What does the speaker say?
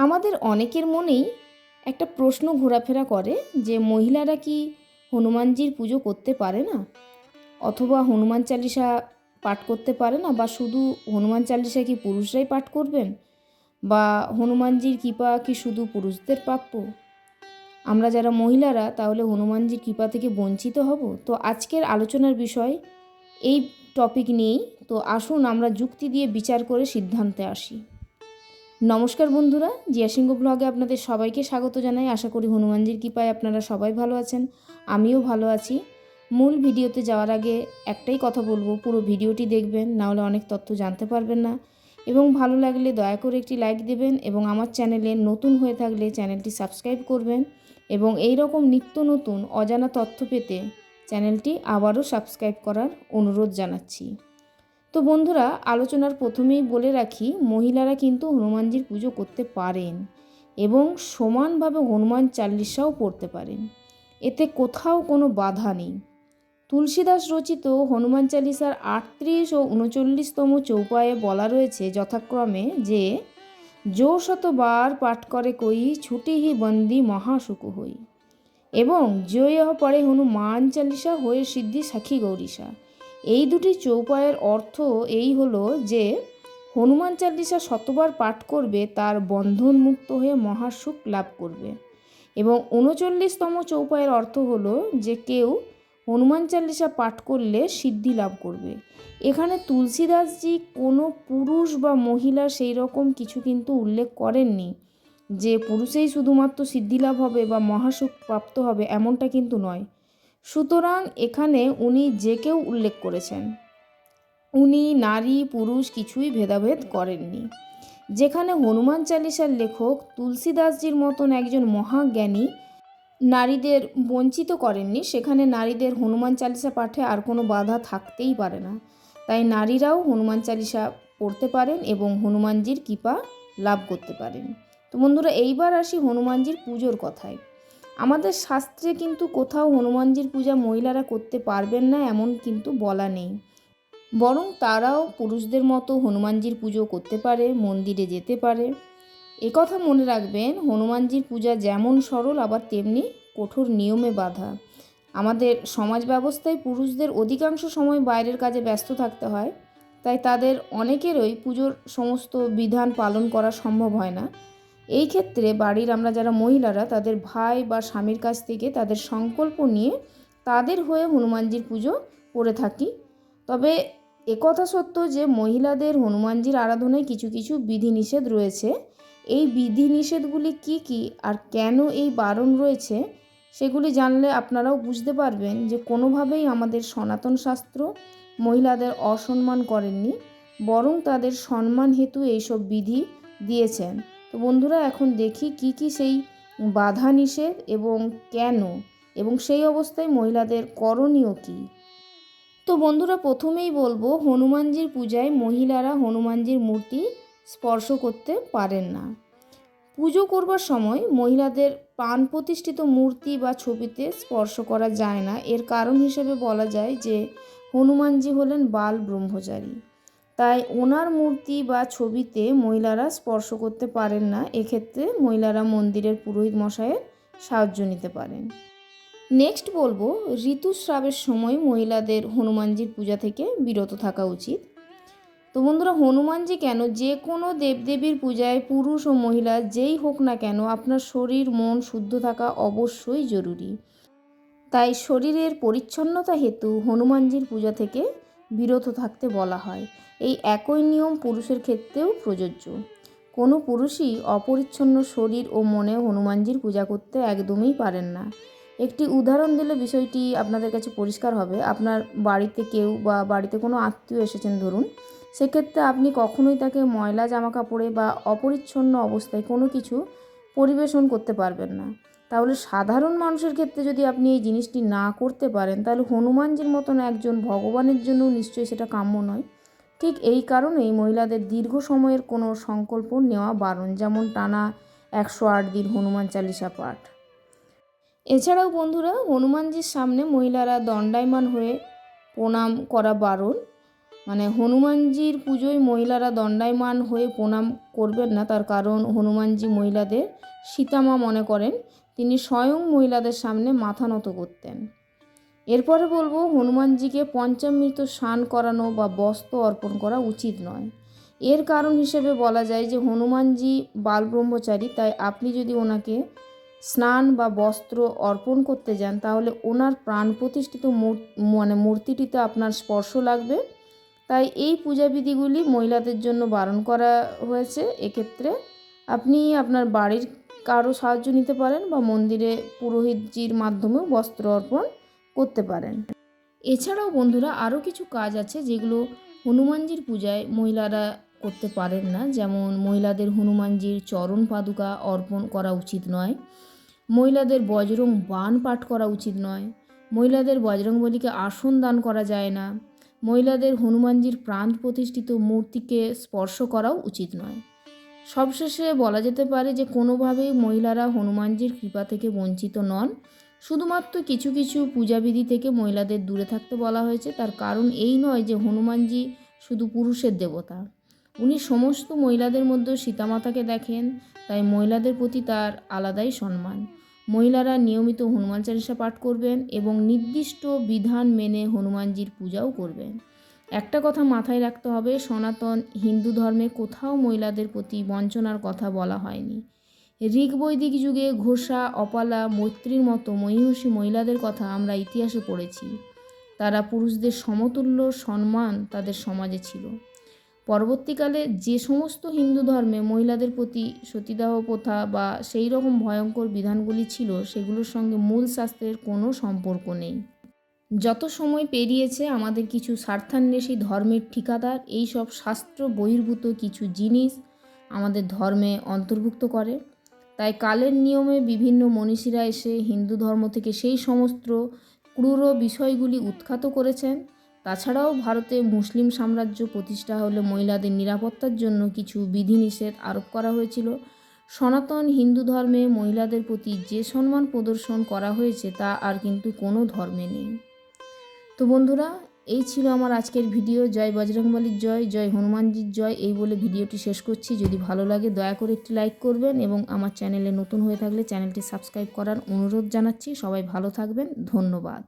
আমাদের অনেকের মনেই একটা প্রশ্ন ঘোরাফেরা করে যে মহিলারা কি হনুমানজির পুজো করতে পারে না? অথবা হনুমান চালিসা পাঠ করতে পারে না? বা শুধু হনুমান চালিসা কি পুরুষরাই পাঠ করবেন? বা হনুমানজির কৃপা কি শুধু পুরুষদের প্রাপ্য? আমরা যারা মহিলারা, তাহলে হনুমানজির কৃপা থেকে বঞ্চিত হব? তো আজকের আলোচনার বিষয় এই টপিক নিয়েই। তো আসুন আমরা যুক্তি দিয়ে বিচার করে সিদ্ধান্তে আসি। নমস্কার বন্ধুরা, জিয়াসিংহ ব্লগে আপনাদের সবাইকে স্বাগত জানাই। আশা করি হনুমানজির কৃপায় আপনারা সবাই ভালো আছেন, আমিও ভালো আছি। মূল ভিডিওতে যাওয়ার আগে একটাই কথা বলব, পুরো ভিডিওটি দেখবেন নাহলে অনেক তথ্য জানতে পারবেন না। এবং ভালো লাগলে দয়া করে একটি লাইক দেবেন এবং আমার চ্যানেলে নতুন হয়ে থাকলে চ্যানেলটি সাবস্ক্রাইব করবেন এবং এই রকম নিত্য নতুন অজানা তথ্য পেতে চ্যানেলটি আবারও সাবস্ক্রাইব করার অনুরোধ জানাচ্ছি। তো বন্ধুরা, আলোচনার প্রথমেই বলে রাখি, মহিলারা কিন্তু হনুমানজির পুজো করতে পারেন এবং সমানভাবে হনুমান চাল্লিশাও পড়তে পারেন। এতে কোথাও কোনো বাধা নেই। তুলসীদাস রচিত হনুমান চালিসার আটত্রিশ ও উনচল্লিশতম চৌপায়ে বলা রয়েছে যথাক্রমে যে, যো শতবার পাঠ করে কই, ছুটি হি বন্দি মহাসুখ হই। এবং জয় পরে হনুমান চালিসা হয়ে সিদ্ধি সাক্ষী গৌরীশা এই দুটি চৌপায়ের অর্থ এই হলো যে, হনুমান চালিসা শতবার পাঠ করবে, তার বন্ধন মুক্ত হয়ে মহাসুখ লাভ করবে। এবং উনচল্লিশতম চৌপায়ের অর্থ হলো যে, কেউ হনুমান চালিসা পাঠ করলে সিদ্ধি লাভ করবে। এখানে তুলসীদাসজি কোনো পুরুষ বা মহিলা সেই রকম কিছু কিন্তু উল্লেখ করেননি যে, পুরুষেই শুধুমাত্র সিদ্ধি লাভ হবে বা মহাসুখ প্রাপ্ত হবে এমনটা কিন্তু নয়। সুতরাং এখানে উনি যে কেউ উল্লেখ করেছেন। উনি নারী, পুরুষ কিছুই ভেদাভেদ করেননি। যেখানে হনুমান চালিসার লেখক তুলসীদাসজির মতন একজন মহাজ্ঞানী নারীদের বঞ্চিত করেননি, সেখানে নারীদের হনুমান চালিসা পাঠে আর কোনো বাধা থাকতেই পারে না। তাই নারীরাও হনুমান চালিসা পড়তে পারেন এবং হনুমানজির কৃপা লাভ করতে পারেন। তো বন্ধুরা, এইবার আসি হনুমানজির পুজোর কথায়। আমাদের শাস্ত্রে কিন্তু কোথাও হনুমানজির পূজা মহিলারা করতে পারবেন না, এমন কিন্তু বলা নেই। বরং তারাও পুরুষদের মতো হনুমানজির পুজো করতে পারে, মন্দিরে যেতে পারে। কথা মনে রাখবেন, হনুমানজির পূজা যেমন সরল, আবার তেমনি কঠোর নিয়মে বাধা। আমাদের সমাজ ব্যবস্থায় পুরুষদের অধিকাংশ সময় বাইরের কাজে ব্যস্ত থাকতে হয়, তাই তাদের অনেকেরই পুজোর সমস্ত বিধান পালন করা সম্ভব হয় না। এই ক্ষেত্রে বাড়ির আমরা যারা মহিলারা, তাদের ভাই বা স্বামীর কাছ থেকে তাদের সংকল্প নিয়ে তাদের হয়ে হনুমানজির পুজো করে থাকি। তবে একথা সত্য যে মহিলাদের হনুমানজির আরাধনায় কিছু কিছু বিধিনিষেধ রয়েছে, এই বিধিনিষেধগুলি কি কি আর কেন এই বারণ রয়েছে, সেগুলি জানলে আপনারাও বুঝতে পারবেন যে কোনোভাবেই আমাদের সনাতন শাস্ত্র মহিলাদের অসম্মান করেননি, বরং তাদের সম্মান হেতু এইসব বিধি দিয়েছেন। তো বন্ধুরা, এখন দেখি কি কি সেই বাধা নিষেধ এবং কেন? এবং সেই অবস্থায় মহিলাদের করণীয় কী? তো বন্ধুরা, প্রথমেই বলব, হনুমানজির পূজায় মহিলারা হনুমানজির মূর্তি স্পর্শ করতে পারেন না। পুজো করবার সময় মহিলাদের প্রাণ প্রতিষ্ঠিত মূর্তি বা ছবিতে স্পর্শ করা যায় না। এর কারণ হিসেবে বলা যায় যে, হনুমানজি হলেন বাল ব্রহ্মচারী। তাই ওনার মূর্তি বা ছবিতে মহিলারা স্পর্শ করতে পারেন না। এক্ষেত্রে মহিলারা মন্দিরের পুরোহিত মশাইয়ের সাহায্য নিতে পারেন। নেক্সট বলব, ঋতুস্রাবের সময় মহিলাদের হনুমানজির পূজা থেকে বিরত থাকা উচিত। তো বন্ধুরা, হনুমানজি কেন? যে কোনো দেবদেবীর পূজায় পুরুষ ও মহিলা যেই হোক না কেন, আপনার শরীর, মন শুদ্ধ থাকা অবশ্যই জরুরি। তাই শরীরের পরিচ্ছন্নতা হেতু হনুমানজির পূজা থেকে বিরত থাকতে বলা হয়। এই একই নিয়ম পুরুষের ক্ষেত্রেও প্রযোজ্য। কোনো পুরুষই অপরিচ্ছন্ন শরীর ও মনে হনুমানজির পূজা করতে একদমই পারেন না। একটি উদাহরণ দিলে বিষয়টি আপনাদের কাছে পরিষ্কার হবে। আপনার বাড়িতে কেউ বা বাড়িতে কোনো আত্মীয় এসেছেন ধরুন, সেক্ষেত্রে আপনি কখনোই তাকে ময়লা জামা কাপড়ে বা অপরিচ্ছন্ন অবস্থায় কোনো কিছু পরিবেশন করতে পারবেন না। তাহলে সাধারণ মানুষের ক্ষেত্রে যদি আপনি এই জিনিসটি না করতে পারেন, তাহলে হনুমানজির মতন একজন ভগবানের জন্য নিশ্চয়ই সেটা কাম্য নয়। ঠিক এই কারণেই মহিলাদের দীর্ঘ সময়ের কোনো সংকল্প নেওয়া বারণ, যেমন টানা একশো আট দিন হনুমান চালিসা পাঠ। এছাড়াও বন্ধুরা, হনুমানজির সামনে মহিলারা দণ্ডায়মান হয়ে প্রণাম করা বারণ। মানে হনুমানজির পুজোয় মহিলারা দণ্ডায়মান হয়ে প্রণাম করবেন না, তার কারণ হনুমানজি মহিলাদের সীতামা মনে করেন। তিনি স্বয়ং মহিলাদের সামনে মাথা নত করতেন। এরপরে বলব, হনুমানজিকে পঞ্চামৃত স্নান করানো বা বস্ত্র অর্পণ করা উচিত নয়। এর কারণ হিসেবে বলা যায় যে, হনুমানজি বাল ব্রহ্মচারী তাই আপনি যদি ওনাকে স্নান বা বস্ত্র অর্পণ করতে যান, তাহলে ওনার প্রাণ প্রতিষ্ঠিত মানে মূর্তিটিতে আপনার স্পর্শ লাগবে। তাই এই পূজাবিধিগুলি মহিলাদের জন্য বারণ করা হয়েছে। এক্ষেত্রে আপনি আপনার বাড়ির কারও সাহায্য নিতে পারেন বা মন্দিরে পুরোহিতজির মাধ্যমেও বস্ত্র অর্পণ করতে পারেন। এছাড়াও বন্ধুরা আরও কিছু কাজ আছে যেগুলো হনুমানজির পূজায় মহিলারা করতে পারেন না। যেমন মহিলাদের হনুমানজির চরণ পাদুকা অর্পণ করা উচিত নয়। মহিলাদের বজরং বান পাঠ করা উচিত নয়। মহিলাদের বজরংবলীকে আসন দান করা যায় না। মহিলাদের হনুমানজির প্রাণ প্রতিষ্ঠিত মূর্তিকে স্পর্শ করাও উচিত নয়। সবশেষে বলা যেতে পারে যে কোনোভাবেই মহিলারা হনুমানজির কৃপা থেকে বঞ্চিত নন। শুধুমাত্র কিছু কিছু পূজাবিধি থেকে মহিলাদের দূরে থাকতে বলা হয়েছে। তার কারণ এই নয় যে হনুমানজি শুধু পুরুষের দেবতা। উনি সমস্ত মহিলাদের মধ্যে সীতামাতাকে দেখেন, তাই মহিলাদের প্রতি তার আলাদাই সম্মান। মহিলারা নিয়মিত হনুমান চালিসা পাঠ করবেন এবং নির্দিষ্ট বিধান মেনে হনুমানজির পূজাও করবেন। একটা কথা মাথায় রাখতে হবে, সনাতন হিন্দু ধর্মে কোথাও মহিলাদের প্রতি বঞ্চনার কথা বলা হয়নি। ঋগ বৈদিক যুগে ঘোষা, অপালা, মৈত্রীর মতো মহিষী মহিলাদের কথা আমরা ইতিহাসে পড়েছি। তারা পুরুষদের সমতুল্য সম্মান তাদের সমাজে ছিল। পরবর্তীকালে যে সমস্ত হিন্দু ধর্মে মহিলাদের প্রতি সতীদাহ প্রথা বা সেই রকম ভয়ঙ্কর বিধানগুলি ছিল, সেগুলোর সঙ্গে মূল শাস্ত্রের কোনো সম্পর্ক নেই। যত সময় পেরিয়েছে, আমাদের কিছু স্বার্থান্বেষী ধর্মের ঠিকাদার, এই সব শাস্ত্র বহির্ভূত কিছু জিনিস আমাদের ধর্মে অন্তর্ভুক্ত করে। তাই কালের নিয়মে বিভিন্ন মনীষীরা এসে হিন্দু ধর্ম থেকে সেই সমস্ত ক্রূর বিষয়গুলি উৎখাত করেছেন। তাছাড়াও ভারতে মুসলিম সাম্রাজ্য প্রতিষ্ঠা হলে মহিলাদের নিরাপত্তার জন্য কিছু বিধিনিষেধ আরোপ করা হয়েছিল। সনাতন হিন্দু ধর্মে মহিলাদের প্রতি যে সম্মান প্রদর্শন করা হয়েছে, তা আর কিন্তু কোনো ধর্মে নেই। তো বন্ধুরা, এই ছিল আমার আজকের ভিডিও। জয় বজরংবলীর জয় জয় হনুমানজির জয়, এই বলে ভিডিওটি শেষ করছি। যদি ভালো লাগে, দয়া করে একটি লাইক করবেন এবং আমার চ্যানেলে নতুন হয়ে থাকলে চ্যানেলটি সাবস্ক্রাইব করার অনুরোধ জানাচ্ছি। সবাই ভালো থাকবেন। ধন্যবাদ।